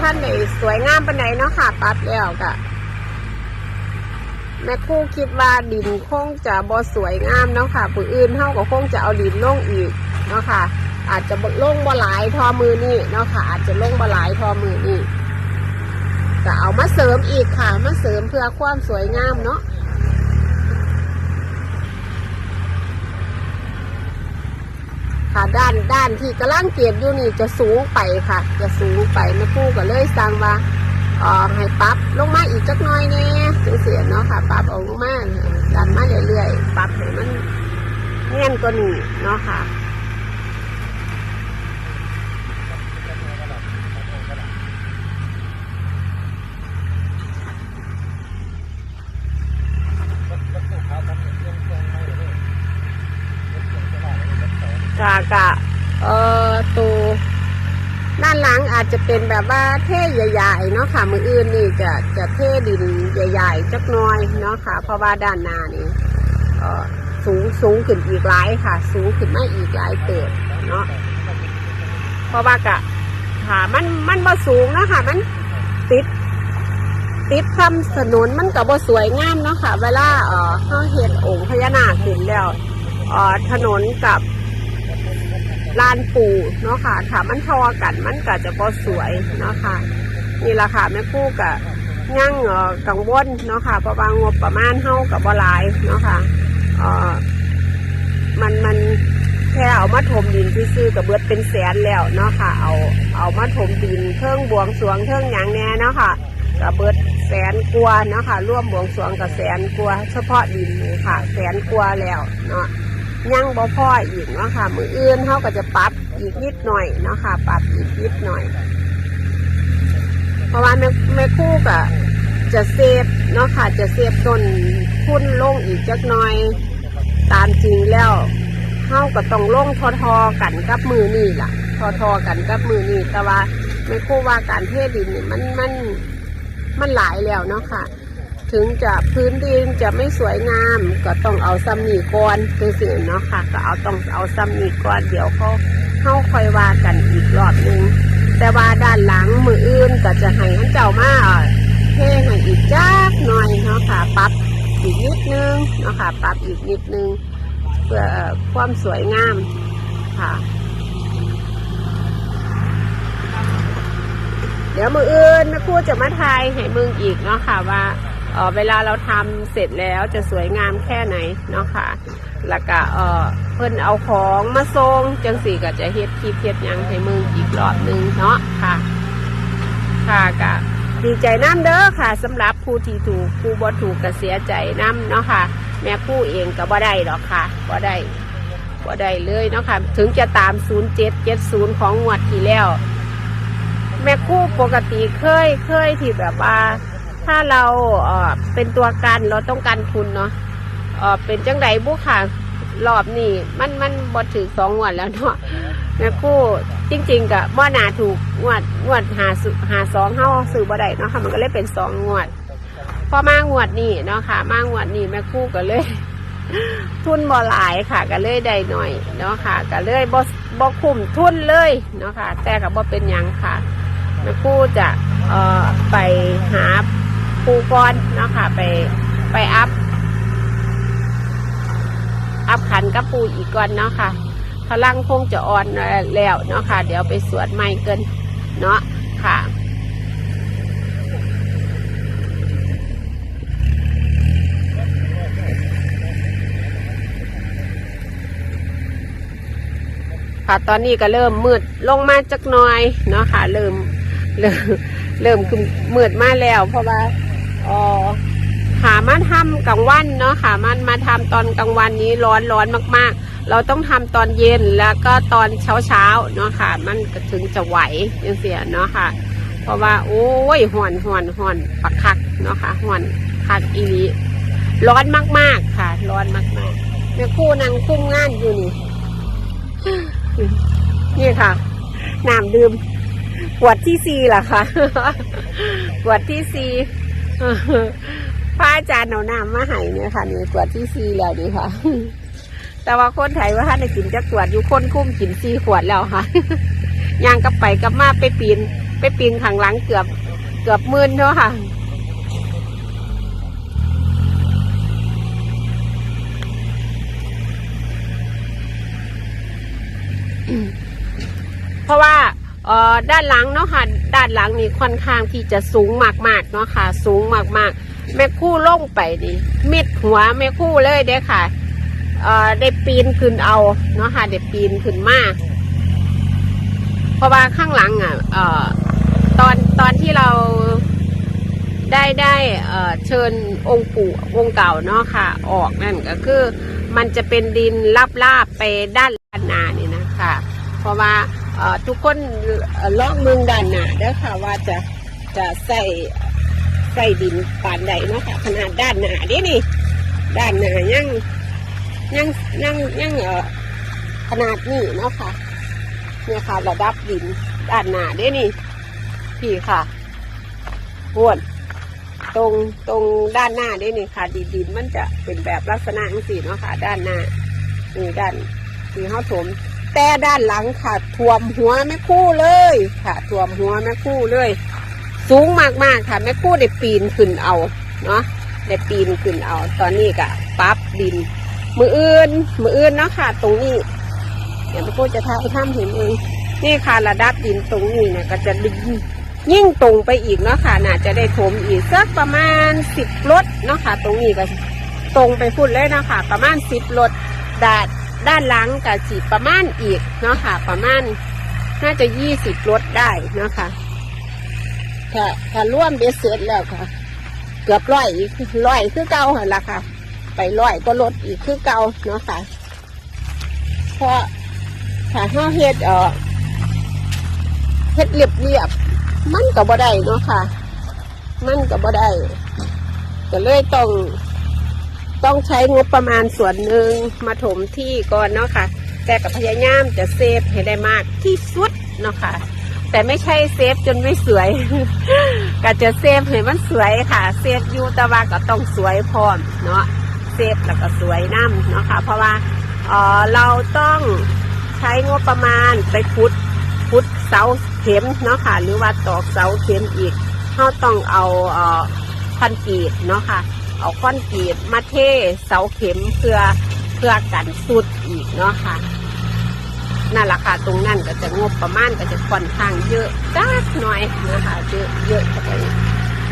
ท่านไหนสวยงามปานไหนเนาะค่ะ ตัดแล้วกะแม่คู่คิดว่าดินคงจะบ่สวยงามเนาะค่ะ ผู้อื่นเท่ากับคงจะเอาดินลงอีกเนาะค่ะ อาจจะลงบ่หลายทอมือนี่เนาะค่ะ อาจจะลงบ่หลายทอมือนี่ก็เอามาเสริมอีกค่ะ มาเสริมเพื่อความสวยงามเนาะ ค่ะด้านด้านที่กำลังเก็บอยู่นี่จะสูงไปค่ะ จะสูงไปแม่คู่ก็เลยสั่งว่าอ่อให้ปั๊บลงมาอีกจักน้อยเน่ยเสียเนาะค่ะปั๊บออาลงมาดันมาเรื่อยๆปั๊บให้มันแน่นกว่านี้เนาะค่ะ กะกะเอ่อตัวด้านหลัง อาจจะเป็นแบบว่าเท่ใหญ่ๆเนาะค่ะ มืออื่นนี่จะจะเท่ดินใหญ่ๆจักน้อยเนาะค่ะ เพราะว่าด้านหน้านี่สูงสูงขึ้นอีกหลายค่ะ สูงขึ้นมาอีกหลายเติบเนาะเพราะว่ากะค่ะมันมันบ่สูงเนาะค่ะมันติด ติดคำสนุนมันกับบ่สวยงามเนาะค่ะ เวลาเอ่อเขาเห็นองค์พญานาคขึ้นแล้วเอ่อถนนกับ ลานปูเนาะค่ะถ้ามันทอกันมันก็จะบ่สวยเนาะค่ะ นี่แหละค่ะแม่คู่กับย่างเอ่อกังวลเนาะค่ะเพราะว่างบประมาณเฮากับบ่หลายเนาะค่ะเอ่อมันมันแค่เอามาถมดินซื่อกับเบิดเป็นแสนแล้วเนาะค่ะ เอาเอามาถมดินเครื่องบวงสรวงเครื่องหยังแน่เนาะค่ะกับเบิดแสนกว่าเนาะค่ะร่วมบวงสรวงกับแสนกว่าเฉพาะดินนี่ค่ะ แสนกว่าแล้วเนาะ ยังบ่พออีกเนาะค่ะมืออื่นเขาก็จะปรับอีกนิดหน่อยเนาะค่ะปรับอีกนิดหน่อย เพราะว่าแม่แม่คู่ก็จะเซฟเนาะค่ะจะเซฟต้นทุนลงอีกจักหน่อย ตามจริงแล้วเขาก็ต้องลงทอทอกันกับมือนี่ล่ะ ทอทอกันกับมือนี่แต่ว่าแม่คู่ว่าการเทดินนี่มันมันมันหลายแล้วเนาะค่ะ ถึงจะพื้นดินจะไม่สวยงาม ก็ต้องเอาซัมนีก่อนคือสิ่เนาะค่ะ ก็เอาต้องเอาซัมนีก่อน เดี๋ยวเขาเข้าคอยว่ากันอีกรอบนึง แต่ว่าด้านหลังมืออื่นก็จะให้ท่านเจ้ามาเทให้อีกจักหน่อยเนาะค่ะปรับอีกนิดนึงเนาะค่ะปรับอีกนิดนึง เพื่อความสวยงามค่ะเดี๋ยวมืออื่นแม่ครูจะมาทายให้มึงอีกเนาะค่ะว่า เเวลาเราทำเสร็จแล้วจะสวยงามแค่ไหนเนาะค่ะ แล้วก็เออเพิ่นเอาของมาส่งจังสี่ก็จะเฮ็ดคลิปเฮ็ดยังให้มึงอีกรอบหนึงเนาะค่ะ ค่ะก็ดีใจน้ำเด้อค่ะสำหรับผู้ที่ถูกผู้บ่ถูกก็เสียใจน้ำเนาะค่ะ แม่คู่เองก็บ่ได้หรอกค่ะบ่ได้บ่ได้เลยเนาะค่ะ ถึงจะตาม 0770 ของงวดที่แล้ว แม่คู่ปกติเคยเคยที่แบบว่า ถ้าเราเออเป็นตัวกันเราต้องการทุนเนาะเออเป็นจังไดบุค่ะรอบนี้มันมันบอถือสองงวดแล้วเนาะแม่คู่จริง ๆกับบ่นาถูกงวดงวดหาสหาสองเฮาซื้อบ่ได้เนาะค่ะมันก็เลยเป็นสองงวด พอมางวดนี้เนาะค่ะ มางวดนี้แม่คู่ก็เลย ทุนบ่หลายค่ะ ก็เลยได้หน่อยเนาะค่ะ ก็เลยบ่บ่คุ้มทุนเลยเนาะค่ะ แต่ก็บ่เป็นหยังค่ะแม่คู่จะเอ่อไปหา ปูก่อนเนาะค่ะ ไปไปอัพ อัพขันกับปูอีกก่อนเนาะค่ะพลังคงจะอ่อนแล้วเนาะค่ะ เดี๋ยวไปสวดไม่เกินเนาะค่ะค่ะตอนนี้ก็เริ่มมืดลงมาจักหน่อยเนาะค่ะ เริ่มเริ่มเริ่มคือมืดมาแล้ว เพราะว่า ออหามาทำกลางวันเนาะค่ะมันมาทำตอนกลางวันนี้ร้อนร้อนมากๆ เราต้องทำตอนเย็นแล้วก็ตอนเช้าเช้าเนาะค่ะ มันถึงจะไหวยังเสียเนาะค่ะ เพราะว่าโอ้ยห่อนห่อนห่อนปักคักเนาะค่ะห่อนคักอีหลีร้อนมากๆค่ะ ร้อนมากๆแม่คู่นางคุ้มงานอยู่นี่นี่ค่ะน้ำดื่มขวดที่สี่ล่ะค่ะขวดที่สี่ พระอาจารย์เอาน้ำมาให้เนี่ยค่ะนี่ขวดที่ซีแล้วนี่ค่ะ แต่ว่าคนไทยว่าท่านกินจะขวดอยู่คนคุ้มกินซีขวดแล้วค่ะย่างกลับไปกลับมาไปปีน ไปปีนข้างหลังเกือบเกือบมื่นเนาะค่ะ เพราะว่าเอด้านหลังเนาะค่ะ ด้านหลังนี่ค่อนข้างที่จะสูงมากๆเนาะค่ะ สูงมากๆ แม่คู่ล่งไปดิมิดหัวแม่คู่เลยเด้ค่ะเอ่อได้ปีนขึ้นเอาเนาะค่ะได้ปีนขึ้นมาเพราะว่าข้างหลังอะเอ่อตอนตอนที่เราได้ได้เอ่อเชิญองค์ปู่องค์เก่าเนาะค่ะ ออกนั่นก็คือ มันจะเป็นดินลาบๆไปด้านหน้านี่นะคะเพราะว่า ทุกคนเอ่อลอกเมืองด้านหน้าเด้อค่ะว่าจะจะใส่ใส่ดินปานใดเนาะค่ะขนาดด้านหน้านี่นี่ด้านหน้ายังยังยังยังเออขนาดนี้เนาะค่ะเนี่ยค่ะระดับดินด้านหน้าเด้นี่พี่ค่ะหวนตรงตรงด้านหน้าเด้นี่ค่ะดินดินมันจะเป็นแบบลักษณะจังสีเนาะค่ะ ด้านหน้านี่ด้านที่เขาถม แต่ด้านหลังค่ะท่วมหัวแม่คู่เลยค่ะท่วมหัวแม่คู่เลย สูงมากๆค่ะแม่คู่ได้ปีนขึ้นเอาเนาะได้ปีนขึ้นเอา ตอนนี้ก็ปั๊บดิน มืออื่น มืออื่นเนาะค่ะ ตรงนี้เดี๋ยวแม่คู่จะทำทำเห็นเองนี่ค่ะระดับดินตรงนี้เนี่ยก็จะดินยิ่งตรงไปอีกเนาะค่ะน่าจะได้ถมอีกสักประมาณสิบรถเนาะค่ะ ตรงนี้ก็ตรงไปพูดเลยเนาะคะประมาณสิบรถดาด ด้านหลังกับสีประมาณอีกเนาะค่ะ ประมาณน่าจะยี่สิบรถได้เนาะค่ะถ้าถ้าร่วมเบสเสร็จแล้วค่ะ เกือบร้อยอีกร้อยคือเก่าเหันละค่ะ ไปร้อยก็ลดอีกคือเก่าเนาะค่ะเพราะถ้าห้าเฮ็ดเออเฮ็ดเรียบเรียบๆมันก็บ่ได้เนาะค่ะ มันก็บ่ได้ก็เลยต้อง ต้องใช้งบประมาณส่วนหนึ่งมาถมที่ก่อนเนาะค่ะ แต่กับพยายามจะเซฟให้ได้มากที่สุดเนาะค่ะ แต่ไม่ใช่เซฟจนไม่สวย ก็จะเซฟให้มันสวยค่ะ เซฟอยู่แต่ว่าก็ต้องสวยพร้อมเนาะ เซฟแล้วก็สวยน้ำเนาะค่ะ เพราะว่าเออเราต้องใช้งบประมาณไปพุดพุดเสาเข็มเนาะค่ะ หรือว่าตอกเสาเข็มอีกเราต้องเอาเออพันกรีดเนาะค่ะ เอาค้อนกรีดมาเทเสาเข็มเพื่อเพื่อกันสุดอีกเนาะค่ะนั่นแหละค่ะตรงนั้นก็จะงบประมาณก็จะค่อนข้างเยอะจักหน่อยนะคะเยอะเยอะไป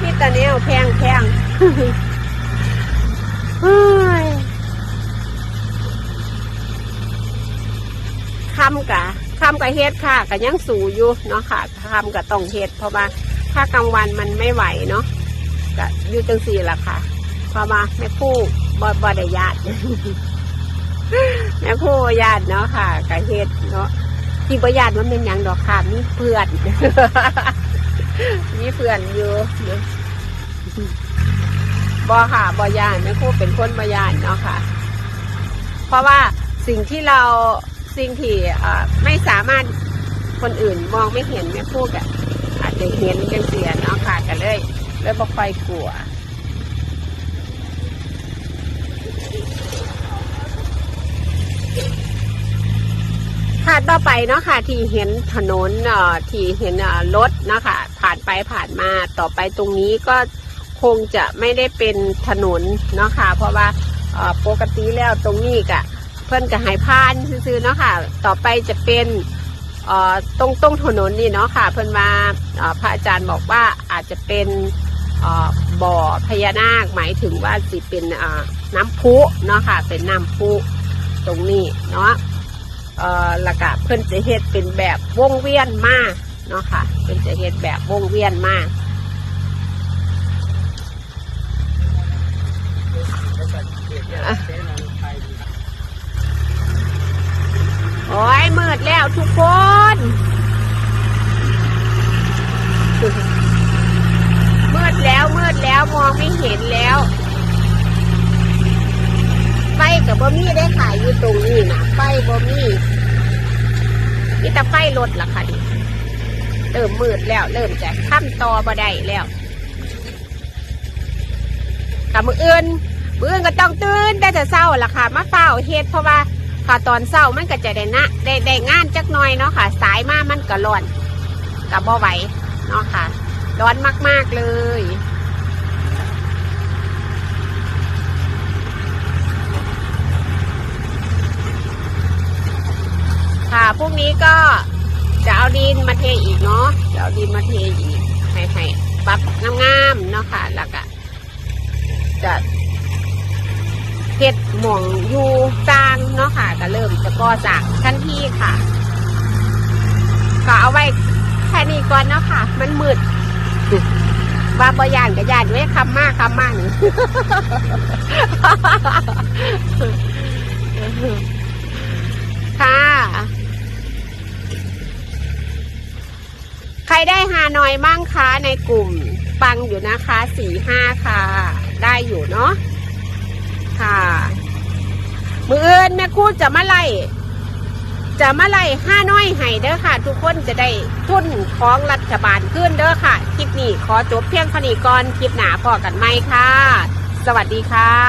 นี่ตอนนี้แพงแพงเฮ้ยคำกะคำกะเฮ็ดค่ะกะยังสูอยู่เนาะค่ะคำกะต้องเฮ็ดเพราะว่าถ้ากลางวันมันไม่ไหวเนาะกะอยู่จังสี่ละค่ะ เพราะว่าแม่คู่บ่บ่ได้ญาติแม่คู่ญาติเนาะค่ะกะเฮ็ดเนาะที่บ่ญาติมันเป็นหยังดอกค่ะมีเพื่อนมีเพื่อนอยู่เนาะบ่ค่ะบ่ญาติแม่คู่เป็นคนบ่ญาติเนาะค่ะ เพราะว่าสิ่งที่เราสิ่งที่ไม่สามารถคนอื่นมองไม่เห็นแม่คู่กะอาจจะเห็นจังเสียเนาะค่ะก็เลยเลยบ่ค่อยกลัว ค่ะต่อไปเนาะค่ะ ที่เห็นถนนเอ่อที่เห็นรถเนาะค่ะผ่านไปผ่านมาต่อไปตรงนี้ก็คงจะไม่ได้เป็นถนนเนาะค่ะ เพราะว่าปกติแล้วตรงนี้กะเพื่อนก็ใหายพานซื้อๆเนาะค่ะ ต่อไปจะเป็นตรงตรงถนนนี่เนาะค่ะ เพื่อนมาพระอาจารย์บอกว่าอาจจะเป็นบ่อพญานาคหมายถึงว่าสิเป็นน้ำพุเนาะค่ะ เป็นน้ำพุตรงนี้เนาะ เอ่อล้วก็เพิ่นจะเฮ็ดเป็นแบบวงเวียนมาเนาะค่ะ เพิ่นจะเฮ็ดแบบวงเวียนมาโอ้ยมืดแล้วทุกคนมืดแล้วมืดแล้วมองไม่เห็นแล้วไฟกับบ่มีได้ขายอยู่ตรงนี้นะไฟบ่มีมี แต่ไฟรถล่ะค่ะดิเริ่มมืดแล้ว เริ่มจะข้ามต่อบ่ได้แล้วกับมืออื่นมืออื่นก็ต้องตื่นได้แต่เศร้าล่ะค่ะ มาเฝ้าเฮ็ดเพราะว่าค่ะตอนเศร้ามันก็จะได้นะได้ได้งานจักหน่อยเนาะค่ะ สายมามันก็ร้อนกับบ่ไหวเนาะค่ะ ร้อนมากๆเลย ค่ะ พรุ่งนี้ก็จะเอาดินมาเทอีกเนาะจะเอาดินมาเทอีกให้ให้ปรับงามๆเนาะค่ะแล้วก็จะเฮ็ดหม่องอยู่จางเนาะค่ะ ก็เริ่มจะก่อจากทันทีค่ะ ก็เอาไว้แค่นี้ก่อนเนาะค่ะ มันมืดว่าบอยานกับยานไว้คำมากคำมากนี่ค่ะ รได้หานอยมั่งคะในกลุ่มปังอยู่นะคะสี่ห้าค่ะ ได้อยู่เนาะค่ะ มือเอินแม่คู่จะมาไล่จะมาไล่ห้าน้อยให้เด้อค่ะ ทุกคนจะได้ทุนของรัฐบาลขึ้นเด้อค่ะ คลิปนี้ขอจบเพียงเท่านี้ก่อนคลิปหนาพอกันไหมค่ะ สวัสดีค่ะ